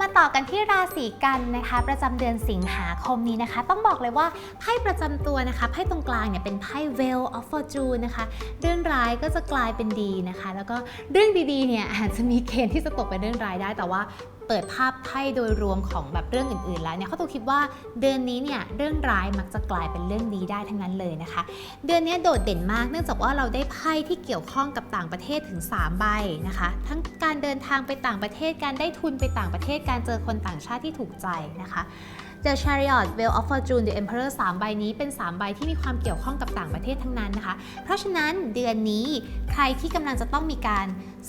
มาต่อกันที่ราศีกันนะคะ ประจำเดือนสิงหาคมนี้นะคะ ต้องบอกเลยว่าไพ่ประจำตัวนะคะไพ่ตรงกลางเนี่ยเป็นไพ่ w e l l of Fortune นะคะ เรื่องร้ายก็จะกลายเป็นดีนะคะ แล้วก็เรื่องดีๆเนี่ยอาจจะมีเกณฑ์ที่จะตกเป็นเรื่องร้ายได้แต่ว่า เปิดภาพไพ่โดยรวมของแบบเรื่องอื่นๆ แล้วเนี่ยเขาตัวคิดว่าเดือนนี้เนี่ยเรื่องร้ายมักจะกลายเป็นเรื่องดีได้ทั้งนั้นเลยนะคะ เดือนนี้โดดเด่นมากเนื่องจากว่าเราได้ไพ่ที่เกี่ยวข้องกับต่างประเทศถึง 3 ใบนะคะ ทั้งการเดินทางไปต่างประเทศการได้ทุนไปต่างประเทศการเจอคนต่างชาติที่ถูกใจนะคะ The Chariot Wheel of Fortune The Emperor 3 ใบนี้เป็น 3 ใบที่มีความเกี่ยวข้องกับต่างประเทศทั้งนั้นนะคะ เพราะฉะนั้นเดือนนี้ใครที่กำลังจะต้องมีการ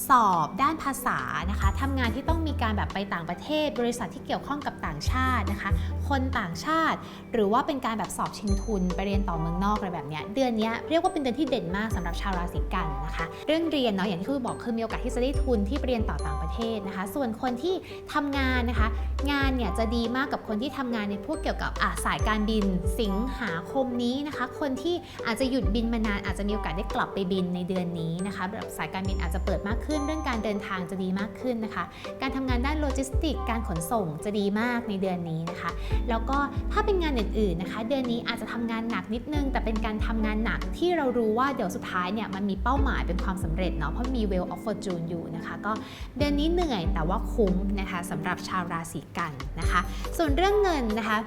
สอบด้านภาษานะคะทำงานที่ต้องมีการแบบไปต่างประเทศ บริษัทที่เกี่ยวข้องกับต่างชาตินะคะ คนต่างชาติ หรือว่าเป็นการแบบสอบชิงทุนไปเรียนต่อเมืองนอกอะไรแบบเนี้ยเดือนนี้เรียกว่าเป็นเดือนที่เด่นมากสำหรับชาวราศีกันนะคะ เรื่องเรียนเนาะอย่างที่คุณบอกคือมีโอกาสที่จะได้ทุนที่ไปเรียนต่อต่างประเทศนะคะ ส่วนคนที่ทำงานนะคะ งานเนี่ยจะดีมากกับคนที่ทำงานในพวกเกี่ยวกับสายการบินสิงหาคมนี้นะคะ คนที่อาจจะหยุดบินมานานอาจจะมีโอกาสได้กลับไปบินในเดือนนี้นะคะแบบสายการบินอาจจะเปิดมากขึ้น เรื่องการเดินทางจะดีมากขึ้นนะคะ การทำงานด้านโลจิสติกส์การขนส่งจะดีมากในเดือนนี้นะคะ แล้วก็ถ้าเป็นงานอื่นๆนะคะ เดือนนี้อาจจะทำงานหนักนิดนึง แต่เป็นการทำงานหนักที่เรารู้ว่าเดี๋ยวสุดท้ายเนี่ยมันมีเป้าหมายเป็นความสำเร็จเนาะเพราะมี Wheel of Fortune อยู่นะคะ ก็เดือนนี้เหนื่อยแต่ว่าคุ้มนะคะสำหรับชาวราศีกันนะคะ ส่วนเรื่องเงินนะคะ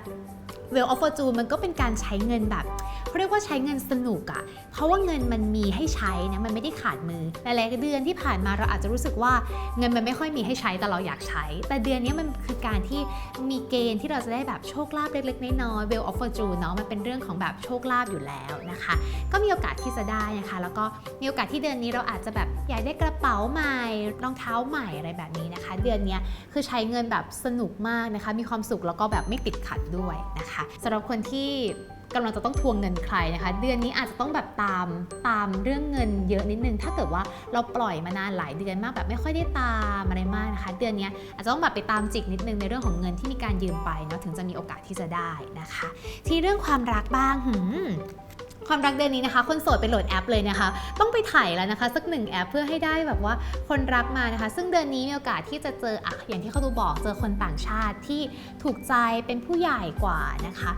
Wheel of Fortune มันก็เป็นการใช้เงินแบบเขาเรียกว่าใช้เงินสนุกอะเพราะว่าเงินมันมีให้ใช้นะมันไม่ได้ขาดมือหลายๆเดือนที่ผ่านมาเราอาจจะรู้สึกว่าเงินมันไม่ค่อยมีให้ใช้แต่เราอยากใช้ แต่เดือนนี้มันคือการที่มีเกณฑ์ที่เราจะได้แบบโชคลาภเล็กๆน้อยๆ Wheel of Fortune เนาะมันเป็นเรื่องของแบบโชคลาภอยู่แล้วนะคะ ก็มีโอกาสที่จะได้นะคะ แล้วก็มีโอกาสที่เดือนนี้เราอาจจะแบบอยากได้กระเป๋าใหม่รองเท้าใหม่อะไรแบบนี้นะคะ เดือนนี้คือใช้เงินแบบสนุกมากนะคะ มีความสุขแล้วก็แบบไม่ติดขัดด้วยนะคะสำหรับคนที่กำลังจะต้องทวงเงินใครนะคะ เดือนนี้อาจจะต้องแบบตามตามเรื่องเงินเยอะนิดนึง ถ้าเกิดว่าเราปล่อยมานานหลายเดือนมากแบบไม่ค่อยได้ตามอะไรมากนะคะ เดือนนี้อาจจะต้องแบบไปตามจิกนิดนึงในเรื่องของเงินที่มีการยืมไปเนาะถึงจะมีโอกาสที่จะได้นะคะ ที่เรื่องความรักบ้างหืม ความรักเดือนนี้นะคะ คนโสดไปโหลดแอปเลยนะคะ ต้องไปถ่ายแล้วนะคะ สักหนึ่งแอปเพื่อให้ได้แบบว่าคนรักมานะคะ ซึ่งเดือนนี้มีโอกาสที่จะเจออะอย่างที่เขาดูบอกเจอคนต่างชาติที่ถูกใจเป็นผู้ใหญ่กว่านะคะ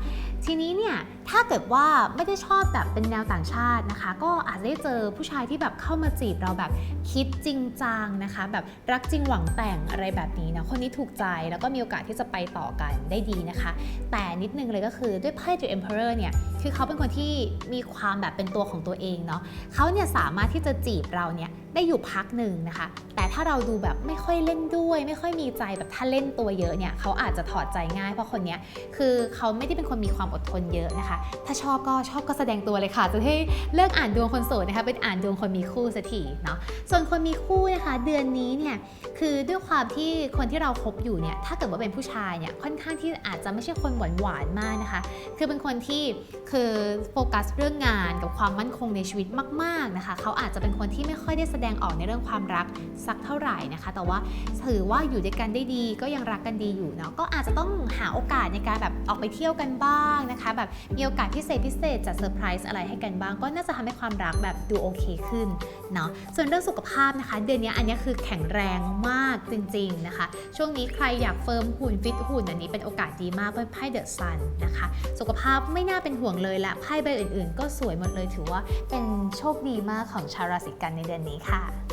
ทีนี้เนี่ยถ้าเกิดว่าไม่ได้ชอบแบบเป็นแนวต่างชาตินะคะ ก็อาจจะได้เจอผู้ชายที่แบบเข้ามาจีบเราแบบคิดจริงจังนะคะ แบบรักจริงหวังแต่งอะไรแบบนี้นะคนนี้ถูกใจแล้วก็มีโอกาสที่จะไปต่อกันได้ดีนะคะ แต่นิดนึงเลยก็คือด้วยไพ่ The Emperor เนี่ยคือเขาเป็นคนที่มีความแบบเป็นตัวของตัวเองเนาะเขาเนี่ยสามารถที่จะจีบเราเนี่ยได้อยู่พักหนึ่งนะคะ แต่ถ้าเราดูแบบไม่ค่อยเล่นด้วย ไม่ค่อยมีใจแบบถ้าเล่นตัวเยอะเนี่ยเขาอาจจะถอดใจง่ายเพราะคนเนี้ยคือเขาไม่ได้เป็นคนมีความอดทนเยอะนะคะ ถ้าชอบก็ชอบก็แสดงตัวเลยค่ะ จะให้เลิกอ่านดวงคนโสดนะคะเป็นอ่านดวงคนมีคู่สักทีเนาะส่วนคนมีคู่นะคะ เดือนนี้เนี่ยคือด้วยความที่คนที่เราคบอยู่เนี่ยถ้าเกิดว่าเป็นผู้ชายเนี่ยค่อนข้างที่อาจจะไม่ใช่คนหวานหวานมากนะคะ คือเป็นคนที่คือโฟกัสเรื่องงานกับความมั่นคงในชีวิตมากๆนะคะ เขาอาจจะเป็นคนที่ไม่ค่อยได้แสดงออกในเรื่องความรักสักเท่าไหร่นะคะ แต่ว่าถือว่าอยู่ด้วยกันได้ดีก็ยังรักกันดีอยู่เนาะก็อาจจะต้องหาโอกาสในการแบบออกไปเที่ยวกันบ้างนะคะ แบบมีโอกาสพิเศษพิเศษจัดเซอร์ไพรส์อะไรให้กันบ้าง ก็น่าจะทำให้ความรักแบบดูโอเคขึ้นเนาะส่วนเรื่องสุขภาพนะคะ เดือนนี้อันนี้คือแข็งแรงมากจริงๆนะคะ ช่วงนี้ใครอยากเฟิร์มหุ่นฟิตหุ่นอันนี้เป็นโอกาสดีมากเป็นไพ่เดอะซันนะคะ สุขภาพไม่น่าเป็นห่วงเลยและไพ่ใบอื่น ๆ ก็สวยหมดเลยถือว่าเป็นโชคดีมากของชาวราศีกันในเดือนนี้ค่ะ